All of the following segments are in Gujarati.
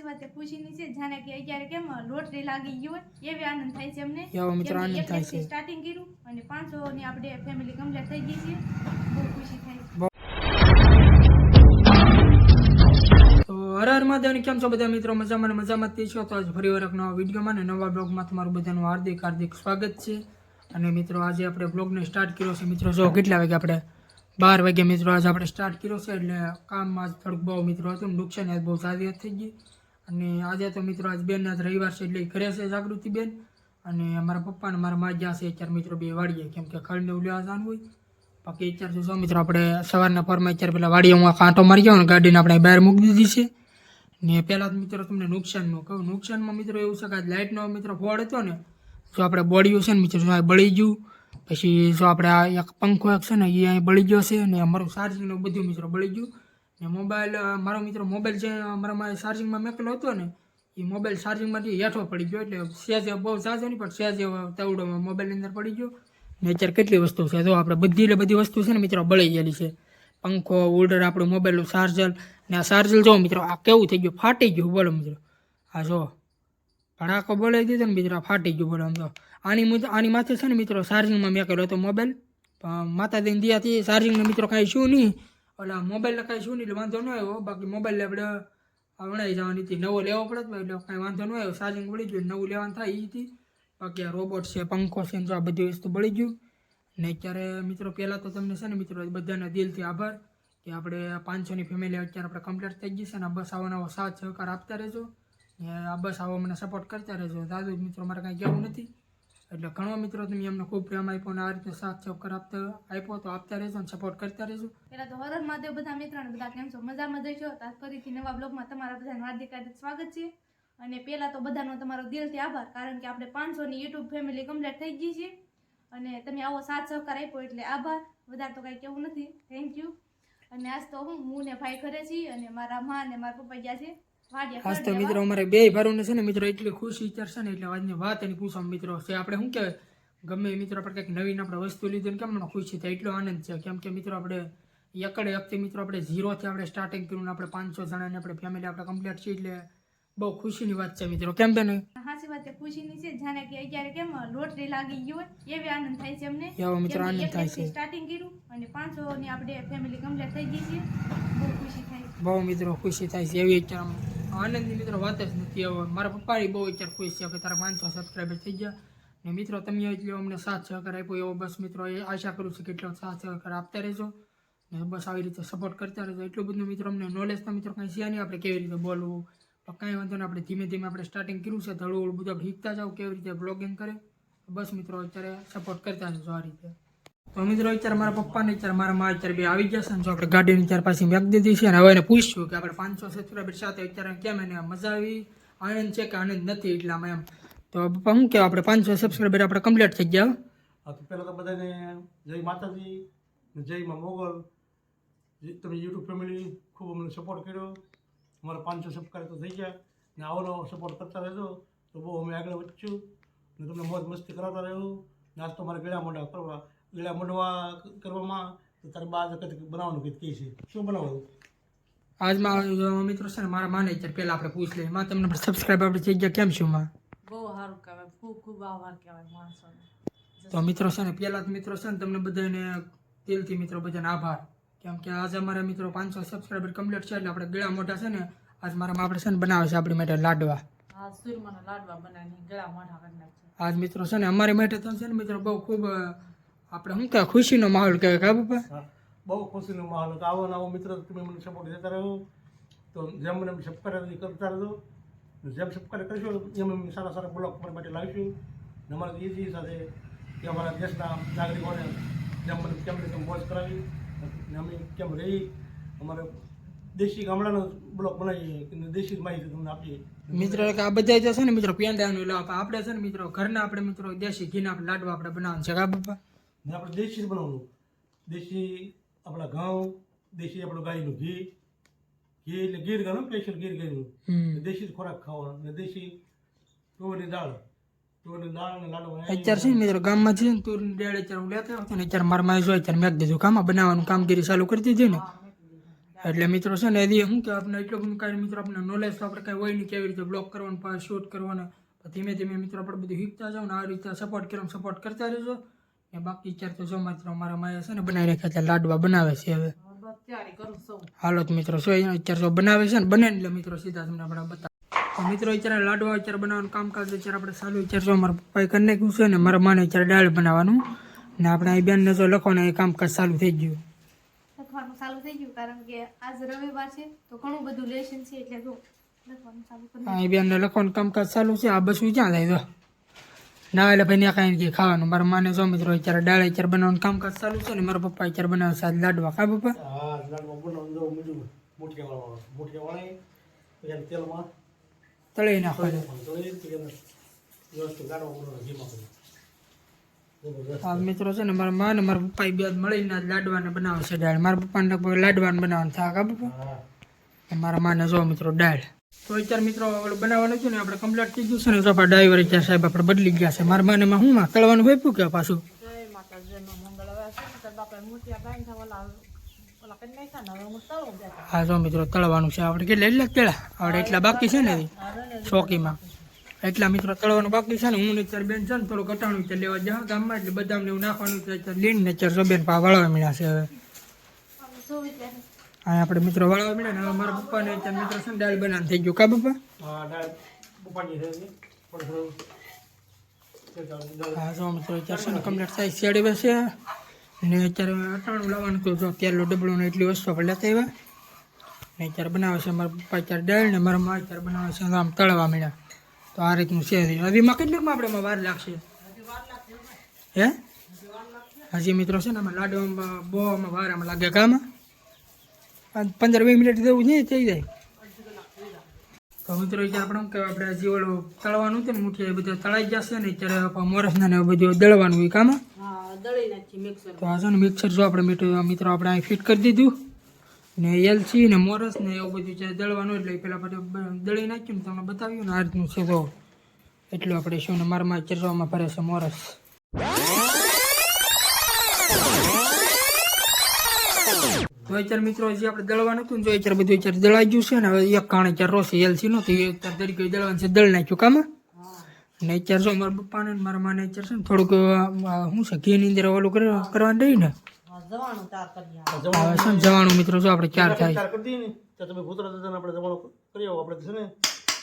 હાચી વાત છે ખુશીની છે જાણે કે અત્યારે કેમ લોટરી લાગી ગઈ હોય એવી આનંદ થાય છે અમને. એવો મિત્રો આનંદ થાય છે. સ્ટાર્ટિંગ કર્યું અને પાંચસો ની આપણે ફેમિલી કમ્પ્લીટ થઈ ગઈ છે. બહુ ખુશી થાય છે. તો હર હર મહાદેવ કેમ છો બધા મિત્રો? મજામાં મજામાં તે છો? તો આજે ફરી વાર નવા વિડીયોમાં અને નવા બ્લોગમાં તમારું બધાનું હાર્દિક હાર્દિક સ્વાગત છે. અને મિત્રો આજે આપણે બ્લોગને સ્ટાર્ટ કર્યો છે. મિત્રો જો કેટલા વાગે આપણે? બાર વાગે મિત્રો આજે આપણે સ્ટાર્ટ કર્યો છે. એટલે કામમાં થોડુંક બહુ મિત્રો હતું ને નુકસાન બહુ સારી થઈ ગઈ. અને આજે તો મિત્રો આજ બેન આજ રવિવાર છે એટલે ઘરે છે જાગૃતિ બેન અને મારા પપ્પા અને મારા મા જ્યાં છે, અત્યારે મિત્રો બે વાળીએ કેમ કે ખળને લેવા જવાનું હોય. બાકી અત્યારે જોશો મિત્રો આપણે સવારના પરમાં અત્યારે પેલા વાડીએ હું કાંટો મારી ગયો ને ગાડીને આપણે બહાર મૂકી દીધી છે. ને પહેલાં મિત્રો તમને નુકસાનનું કહું. નુકસાનમાં મિત્રો એવું છે કે લાઇટનો મિત્રો ફોડ હતો ને, જો આપણે બોડીયું છે ને મિત્રો જો બળી ગયું, પછી જો આપણે આ એક પંખો એક છે ને એ અહીં બળી ગયો છે ને અમારું ચાર્જિંગનું બધું મિત્રો બળી ગયું. ને મોબાઈલ મારો મિત્રો મોબાઈલ જે મારા ચાર્જિંગમાં મેકેલો હતો ને, એ મોબાઈલ ચાર્જિંગમાંથી હેઠો પડી ગયો એટલે સહેજ બહુ ઝાઝો નહીં, પણ સહેજ તવડો મોબાઈલની અંદર પડી ગયો. ને અત્યારે કેટલી વસ્તુ છે, જો આપણે બધી એટલે બધી વસ્તુ છે ને મિત્રો બળી ગયેલી છે. પંખો ઓલ્ડર આપણું મોબાઈલનું ચાર્જર ને આ ચાર્જર જો મિત્રો આ કેવું થઈ ગયું, ફાટી ગયું, બોલો મિત્રો. આ જો, ભડાકો બોલાવી દીધો ને મિત્રો ફાટી ગયું, બોલો તો. આની આની માથે છે ને મિત્રો ચાર્જિંગમાં મેં કર્યો હતો મોબાઈલ માતાજીને દિયાથી ચાર્જિંગનો મિત્રો કાંઈ શું નહીં. એટલે મોબાઈલને કાંઈ શું નહીં વાંધો ન આવ્યો. બાકી મોબાઈલ આપણે આ વણાઈ જવાની હતી. નવો લેવો પડે એટલે કાંઈ વાંધો ન આવ્યો. ચાર્જિંગ બળી ગયું, નવું લેવાનું થાય એ હતી. બાકી આ રોબોટ છે, પંખો છે આ બધી વસ્તુ બળી ગયું. ને અત્યારે મિત્રો, પહેલાં તો તમને છે ને મિત્રો, બધાના દિલથી આભાર કે આપણે પાંચસોની ફેમિલી અત્યારે આપણે કમ્પ્લીટ થઈ ગઈ છે ને બસ આવો નવો સાથ સહકાર આપતા રહેજો. ને આ બસ આવો મને સપોર્ટ કરતા રહેજો. દાદુ, મિત્રો, મારે કાંઈ કહેવું નથી. એટલે ઘણો મિત્રો તમે અમને ખૂબ પ્રેમ આપ્યો ને આ રીતે સાથ સહકાર આપતા આપ્યો તો આપતા રહેજો અને સપોર્ટ કરતા રહેજો. પેલા તો હરર મહાદેવ બધા મિત્રોને, બધા કેમ છો? મજામાં જઈશો તો આજ ફરીથી નવા બ્લોગમાં તમારા બધાનું હાર્દિક હાર્દિક સ્વાગત છે. અને પહેલાં તો બધાનો તમારો દિલથી આભાર, કારણ કે આપણે પાંચસોની યુટ્યુબ ફેમિલી કમ્પ્લીટ થઈ ગઈ છે. અને તમે આવો સાથ સહકાર આપ્યો એટલે આભાર. વધારે તો કાંઈ કેવું નથી. થેન્ક યુ અને આજ તો હું હું ને ભાઈ ઘરે છીએ અને મારા મા અને મારા પપ્પા ગયા છે. આજ તો મિત્રો અમારે બે ભારુને છે ને મિત્રો એટલી ખુશી વિચારશે ને એટલે આજની વાત એની પૂછવા મિત્રો છે. આપણે શું કહેવાય? ગમે મિત્રો આપણે કંઈક નવીન આપણે વસ્તુ લીધી ને કેમ ખુશી થાય? એટલો આનંદ છે. કેમ કે મિત્રો આપણે એકડે વખતે મિત્રો આપણે ઝીરોથી આપણે સ્ટાર્ટિંગ કર્યું ને આપણે પાંચસો જણાને આપણે ફેમિલી આપણે કમ્પ્લીટ છીએ એટલે બહુ ખુશીની વાત છે મિત્રો. કેમ બેન? સાચી વાત છે. ખુશીની છે. જાણે કે અત્યારે કેમ લોટરી લાગી ગયો હોય. એવી આનંદ થાય છે અમને. એવો મિત્રો આનંદ થાય છે. સ્ટાર્ટિંગ કર્યું અને પાંચસો ની આપણે ફેમિલી કમ્પ્લીટ થઈ ગઈ છે. બહુ ખુશી થાય બહુ મિત્રો ખુશી થાય છે. એવી અત્યારે આનંદની મિત્રો વાત જ નથી હવે મારા પપ્પાની બહુ અત્યારે ખુશ છે કે તારા પાંચસો સબસ્ક્રાઈબર થઈ ગયા. ને મિત્રો, તમે એટલો અમને સાથ સહકાર આપ્યો એવો બસ મિત્રો, એ આશા કરું છું કે એટલો સાથ સહકાર આપતા રહેજો. ને બસ આવી રીતે સપોર્ટ કરતા રહેજો. એટલું બધું મિત્રો, અમને નોલેજ તો મિત્રો કાંઈ છે નહીં, આપણે કેવી રીતે બોલવું. તો કાંઈ વાંધો નહીં, આપણે ધીમે ધીમે આપણે સ્ટાર્ટિંગ કર્યું છે. ધડું બધું આપણે શીખતા જાવ કેવી રીતે બ્લોગિંગ કરે. બસ મિત્રો, અત્યારે સપોર્ટ કરતા રહેજો આ રીતે. તો મિત્રો, અત્યારે મારા પપ્પાને અત્યારે મારા મા અત્યારે બે આવી ગયા છે જો આપણે ગાડીની ચાર પાછી મેક દીધી છે અને હવે એને પૂછ્યું કે આપણે પાંચસો સબસ્ક્રાઈબર સાથે અત્યારે કેમ એને મજા આવી? આનંદ છે કે આનંદ નથી એટલામાં એમ? તો પપ્પા શું કહેવાય આપણે પાંચસો સબસ્ક્રાઈબર આપણે કમ્પ્લીટ થઈ ગયા હા. તો પહેલાં તો બધાને જય માતાજી જય માં મોગલ. તમે યુટ્યુબ ફેમિલી ખૂબ અમને સપોર્ટ કર્યો. અમારા પાંચસો સબસ્ક્રાઈબ તો થઈ ગયા. ને આવો નવો સપોર્ટ કરતા રહેજો. તો બહુ અમે આગળ વધશું. ને તમને મોજ મસ્તી કરાવતા રહ્યું ને આજ તો મારે ગળા મોઢા કરવા ગળા મંડવા કરવામાં ત્યારબાદ કંઈક બનાવવાનું કંઈક કહે છે? શું બનાવવાનું? આજમાં મિત્રો છે ને મારા માને અત્યારે પહેલાં આપણે પૂછ લઈએ માં તમને સબસ્ક્રાઈબ આપણે થઈ ગયા કેમ છું માં બહુ સારું કહેવાય. ખૂબ ખૂબ આભાર કહેવાય માણસોને. તો મિત્રો છે ને પહેલાં તો મિત્રો છે ને તમને બધાને દિલથી મિત્રો બધાને આભાર. કેમ કે આજે અમારા મિત્રો પાંચસો સબસ્ક્રાઈબર કમ્પ્લીટ છે એટલે આપણે ગળા મોટા છે ને આજ મારા આપણે છે ને બનાવે છે આપણી માટે લાડવા. લાડવા બનાવીને ગળા કરી નાખ્યા આજ મિત્રો છે ને અમારી માટે તો છે ને મિત્રો બહુ ખૂબ આપણે શું કહેવાય ખુશીનો માહોલ કહેવાય કા બાપા? બહુ ખુશીનો માહોલ હતો. આવો નવો મિત્ર તમે મને સપોર્ટ દેતા રહો. તો જેમ મને સપકાર કરતા રહેજો ને જેમ સબસ્ક્રાઈબ કરશો એમ એમ સારા સારા બ્લોક તમારા માટે લાવીશું. ને અમારા ઈજી સાથે કે અમારા દેશના નાગરિકોને જેમ મને કેમ રીતે મોજ કરાવી. ને અમે કેમ રહી? અમારે દેશી ગામડાનો બ્લોક બનાવીએ દેશી માહિતી તમને આપીએ. મિત્રો કે આ બધા જે છે ને મિત્રો પેંડાનું લાવ આપણે છે ને મિત્રો ઘરના આપણે મિત્રો દેશી ઘીના આપણે લાડવા આપણે બનાવવાનું છે કા પપ્પા ને આપણે દેશી બનાવવાનું. દેશી આપણા ઘઉં દેશી આપણું ગાયનું ઘી. ઘી એટલે ગીર ગાયનું સ્પેશિયલ ગીર ગાયનું. દેશી ખોરાક ખાવાનો. ને દેશી તુવરની દાળ. અત્યારે છે ને મિત્રો ગામમાં છે ને તુરની દાળ અત્યારે હું લેતા આવતો ને અત્યારે મારા જો અત્યારે મેં દીધું કામાં બનાવવાનું કામગીરી ચાલુ કરી દીધી ને. એટલે મિત્રો છે ને હજી શું કે આપણે એટલું બધું કાંઈ મિત્રો આપણે નોલેજ તો આપણે કાંઈ હોય નહીં કેવી રીતે બ્લોક કરવાનું પાછું શૂટ કરવાના ધીમે ધીમે મિત્રો આપણે બધું શીખતા જાઓ ને આ રીતે સપોર્ટ કરવાનું સપોર્ટ કરતા રહેજો. ને બાકી અત્યારે તો જો મિત્રો મારા માયા છે ને બનાવી રાખ્યા હતા લાડવા બનાવે છે હવે. હાલો તો મિત્રો શું અત્યારે જો બનાવે છે ને બને ને એટલે મિત્રો સીધા તમને આપણે બતાવ મિત્રો અત્યારે લાડવા અત્યારે બનાવવાનું કામકાજ અત્યારે આપણે સારું અત્યારે જો મારા પપ્પાએ કરી નાખ્યું છે ને મારા માને અત્યારે દાળ બનાવવાનું. ને આપણે અહીં બેનને જો લખવાનું એ કામકાજ ચાલુ થઈ ગયું. લખવાનું ચાલુ થઈ ગયું કારણ કે આજ રવિવાર છે તો ઘણું બધું લેશન છે એટલે જો લખવાનું ચાલુ કરી એ બેનને લખવાનું કામકાજ ચાલુ છે. આ બસું ક્યાં થાય તો ના એટલે ભાઈ ત્યાં કાંઈ ખાવાનું. મારા માને જો મિત્રો અત્યારે દાળ અત્યારે બનાવવાનું કામકાજ ચાલુ છે ને મારા પપ્પા અત્યારે બનાવે છે. લાડવા. ખા પપ્પા? તળી આ મિત્રો છે ને મારા મા ને મારા પપ્પા બે મળીને લાડવાને બનાવે છે દાળ. મારા પપ્પાને લાડવાને બનાવવાનું થાય કા પપ્પા? મારા માને જો મિત્રો દાળ. તો અત્યારે મિત્રો બનાવવાનું છે ને આપણે કમ્પ્લીટ થઈ ગયું છે ને આપણા ડ્રાઈવર અત્યારે સાહેબ આપણે બદલી ગયા છે. મારા માને માં માં તળવાનું ભાઈ કે પાછું? હું તળું હા જો મિત્રો તળવાનું છે. આપણે કેટલા એટલા કેળા આપણે એટલા બાકી છે ને ચોકીમાં. એટલા મિત્રો તળવાનું બાકી છે ને હું ને અત્યારે બેન છે ને થોડું ઘટાણું છે લેવા જાઉં ગામમાં એટલે બદામને એવું નાખવાનું છે. અત્યારે લીન ને અત્યારે બેન પા વળવા મળ્યા છે હવે. હા આપણે મિત્રો વાળવા મળ્યા ને અમારા મારા પપ્પાને અત્યારે મિત્રો છે દાળ બનાવ થઈ ગયું. કા પપ્પા? હા દાળ હા જો મિત્રો ચારસો ને કમ્પ્લીટ સાઈઝ શેડી બેસે ને અત્યારે અટાણું લાવવાનું હતું જો તેલનું ડબલું ને એટલી વસ્તુ આપણે લેતા આવ્યા. ને અત્યારે બનાવે છે મારા પપ્પા અત્યારે દાળ ને મારા મા અત્યારે બનાવે છે આમ તળવા મળ્યા. તો આ રીતનું છે હજીમાં કેટલીકમાં આપણે વાર લાગશે? હે? હજી મિત્રો છે ને આમાં લાડવામાં બહુ આમાં વાર આમાં લાગે. કામાં પંદર વીસ મિનિટ જેવું નહીં થઈ જાય. તો મિત્રો અત્યારે આપણે કે આપણે હજી ઓલું તળવાનું છે ને મુઠિયા બધા તળાઈ જશે ને ત્યારે મોરસના ને બધું દળવાનું હોય કામાં. તો આ છે ને મિક્સર જો આપણે મીઠું મિત્રો આપણે અહીં ફિટ કરી દીધું. ને એલચી ને મોરસ ને એવું બધું છે દળવાનું એટલે પેલા પછી દળી નાખ્યું ને તમને બતાવ્યું ને આ રીતનું છે તો એટલું આપણે શું ને મારમાં ચરવામાં ભરે છે મોરસ. તો અત્યારે મિત્રો હજી આપણે દળવાનું હતું ને જો અત્યારે બધું અત્યારે દળાઈ ગયું છે ને હવે એક કાણે ચાર રોશે એલસી નો તો એ અત્યારે તરીકે દળવાનું છે, દળ નાખ્યું. કામ? ને અત્યારે જો મારા પપ્પાને ને મારા માને અત્યારે છે ને થોડુંક શું છે ઘીની અંદર ઓલું કરવાનું રહી ને? જવાનું ને જવાનું મિત્રો, જો આપણે ચાર થાય. ને? તમે ભૂતરા દાદાને આપણે આપણે છે ને,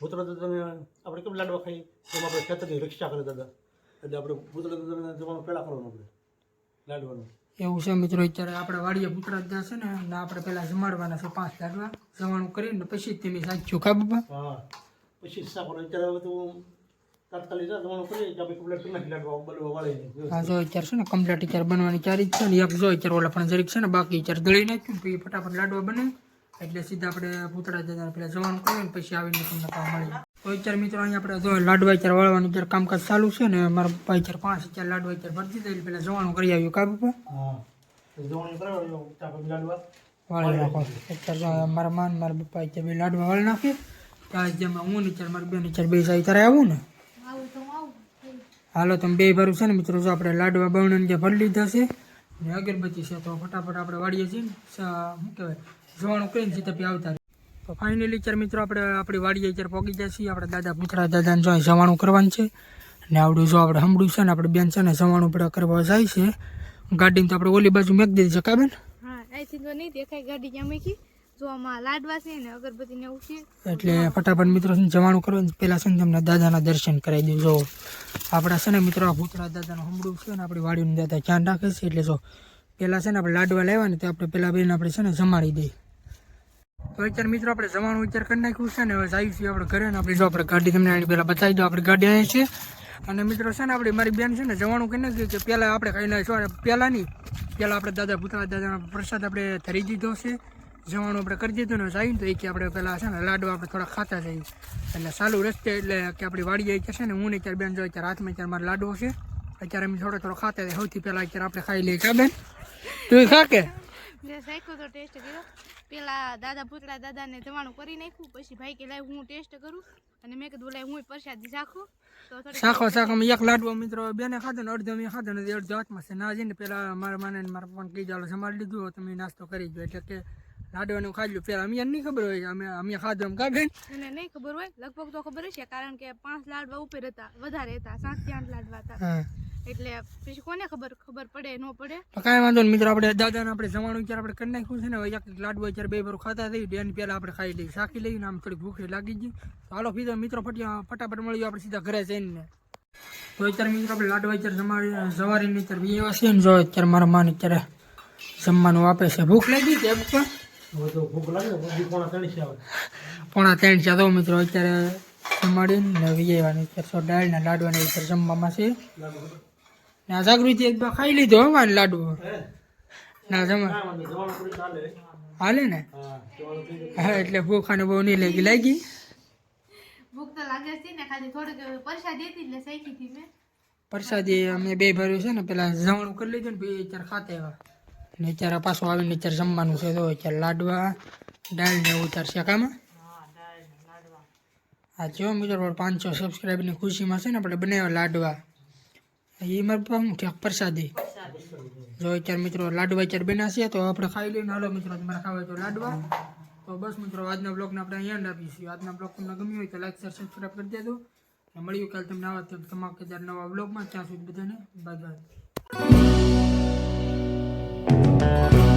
ભૂતરા દાદાને આપણે કેમ લાડવા ખાઈ એમ આપણે ખેતરની રક્ષા કરે દાદા. એટલે આપણે ભૂતરા દાદાને જવાનું પહેલાં કરવાનું આપણે, લાડવાનું. એવું છે મિત્રો અત્યારે આપણે વાડીએ પૂતરા જ છે ને આપણે પહેલા જમાડવાના છે પાંચ લાડવા જમાણું કરીને પછી તમે સાચું ખા બાપા? હા પછી સાપણ અત્યારે હવે તો તાત્કાલિક ના કરીએ કે આપણે કમ્પ્લેટ કરી લાડવા બલવા વાળીને હા જો અત્યારે છે ને કમ્પ્લીટ અત્યારે બનવાની ચારી જ છે ને એક જો અત્યારે ઓલા પણ જરીક છે ને બાકી અત્યારે દળી નાખ્યું પછી ફટાફટ લાડવા બને. એટલે સીધા આપણે પૂતળા દાદા પેલા જવાનું કરીએ ને પછી આવીને તમને કામ મળી તો અત્યારે મિત્રો અહીંયા આપણે જો લાડવા અત્યારે વાળવાનું અત્યારે કામકાજ ચાલુ છે ને મારા ભાઈ અત્યારે પાંચ અત્યારે લાડવા અત્યારે ભરતી થઈ પેલા જવાનું કરી આવ્યું. કાબુ વાળી નાખો. અત્યારે મારા માન મારા પપ્પા અત્યારે બે લાડવા વાળી નાખે. ત્યાં જેમાં હું ને મારા બેન અત્યારે બે જાય ત્યારે આવું ને? હાલો તમે બે ભરું છે ને મિત્રો જો આપણે લાડવા બવણને જે ભરી લીધા છે. ને અગરબત્તી છે તો ફટાફટ આપણે વાળીએ છીએ ને. શું કહેવાય? જવાનું કરીને સીધા પી આવતા તો ફાઇનલી ચાર મિત્રો આપણે આપણી વાડીએ પહોંચી જાય છીએ આપણે દાદા પુતળા દાદાને જો જવાનું કરવાનું છે. ને આવડું જો આપણે હમડું છે ને આપણે બેન છે ને જવાનું આપણે કરવા જાય છે. ગાડીને તો આપણે ઓલી બાજુ મેક દીધી છે કાબેન એટલે ફટાફટ મિત્રો જવાનું કરવાનું પહેલાં છે ને તમને દાદાના દર્શન કરાવી દઉં. જો આપણા છે ને મિત્રો ભૂતળા દાદાનું હમડું છે ને આપણી વાડીનું દાદા ધ્યાન રાખે છે. એટલે જો પહેલાં છે ને આપણે લાડવા લેવા ને તો આપણે પહેલાં બેન આપણે છે ને જમાડી દઈએ. તો અત્યારે મિત્રો આપણે જવાનું વિચાર કરી નાખ્યું છે ને હવે જઈએ છીએ આપણે ઘરે આપણે જો આપણે ગાડી તમને આની પહેલાં બતાવી દો આપણે ગાડી અહીં છે. અને મિત્રો છે ને આપણી મારી બેન છે ને જવાનું કહી નાખ્યું કે પહેલાં આપણે ખાઈ નાખીશું પહેલાં નહીં પહેલાં આપણે દાદા ભૂતરા દાદાનો પ્રસાદ આપણે ધરી દીધો છે. જવાનું આપણે કરી દીધું ને જઈને તો એ કે આપણે પહેલાં છે ને લાડવા આપણે થોડા ખાતા જઈએ. એટલે ચાલુ રસ્તે એટલે કે આપણી વાડીએ કે છે ને હું ને ત્યારે બેન જો અત્યારે હાથમાં અત્યારે મારો લાડવો છે. અત્યારે અમે થોડો થોડો ખાતા સૌથી પહેલાં અત્યારે આપણે ખાઈ લઈએ. કા બેન? તું ખા કે? જે તો ટેસ્ટ કર્યો. પેલા દાદા પુતળા દાદાને જવાનું કરી નાખ્યું. પછી ભાઈ કે લાય હું ટેસ્ટ કરું. અને મેં કીધું લાય હું પ્રસાદી શાખું. તો શાખો શાખો એક લાડવો મિત્રો બેને ખાધો ને અડધો મેં ખાધો ને અડધો હાથમાં છે. ના જઈને પેલા મારા માને મારા પપ્પાને કહી ચાલો જમાડી લીધું તમે નાસ્તો કરી ગયો એટલે કે લાડવાનું ખાધું પેલા અમે નહીં ખબર હોય અમે અમે ખાધો એમ કા બેન એને નહીં ખબર હોય. લગભગ તો ખબર છે કારણ કે પાંચ લાડવા ઉપર હતા વધારે હતા સાતથી આઠ લાડવા હતા. એટલે પછી કોને ખબર ખબર પડે ન પડે? કાંઈ વાંધો નહીં મિત્રો આપણે દાદાને આપણે જવાનું ત્યારે આપણે કરી નાખ્યું છે ને એક એક લાડુ અત્યારે બે ભરું ખાતા થઈ એની પહેલાં આપણે ખાઈ લઈએ શાકી લઈને આમ થોડી ભૂખી લાગી ગઈ. તો હાલો ફીધો મિત્રો ફટિયા ફટાફટ મળી આપણે સીધા ઘરે જઈને. તો અત્યારે મિત્રો આપણે લાડુ અત્યારે જમાડી જવારીને અત્યારે બે એવા છે ને જો અત્યારે મારા માને અત્યારે જમવાનું આપે છે. ભૂખ લાગી છે ભૂખ લાગે પોણા ત્રણ છે તો મિત્રો અત્યારે જમાડીને ને વિજયવાની અત્યારે સો દાળના લાડવાને અત્યારે જમવામાં છે. ને જાગૃતિ એક બે ખાઈ લીધો હો મારે લાડુ. ના જમા. હાલે ને? હા એટલે ભૂખ ભૂખાને બહુ નહીં લાગી. લાગી? ભૂખ તો લાગે છે ને ખાલી થોડીક પરસાદી હતી એટલે શીખી હતી મેં. પ્રસાદી અમે બે ભર્યું છે ને પેલા જમણું કરી લીધું ને પછી અત્યારે ખાતા આવ્યા. ને અત્યારે પાછું આવીને અત્યારે જમવાનું છે. તો અત્યારે લાડવા દાળ ને એવું અત્યારે શેકામાં હા જો મિત્રો પાંચસો સબસ્ક્રાઈબરની ખુશીમાં છે ને આપણે બનાવ્યા લાડવા. એ મારે પણ ઠેક પ્રસાદી. જો અત્યારે મિત્રો લાડવા અત્યારે બન્યા છે, તો આપણે ખાઈ લઈને હાલો મિત્રો તમારે ખાવા તો લાડવા. તો બસ મિત્રો, આજના બ્લોગને આપણે અહીંયા એન્ડ આપીશું આજના બ્લોગ તમને ગમ્યું હોય તો લાઈક, શેર સબસ્ક્રાઈબ કરી દેજો. મળ્યું કાલે તમને આવા ધમાકેદાર નવા બ્લોગમાં. ત્યાં સુધી બધાને બાય બાય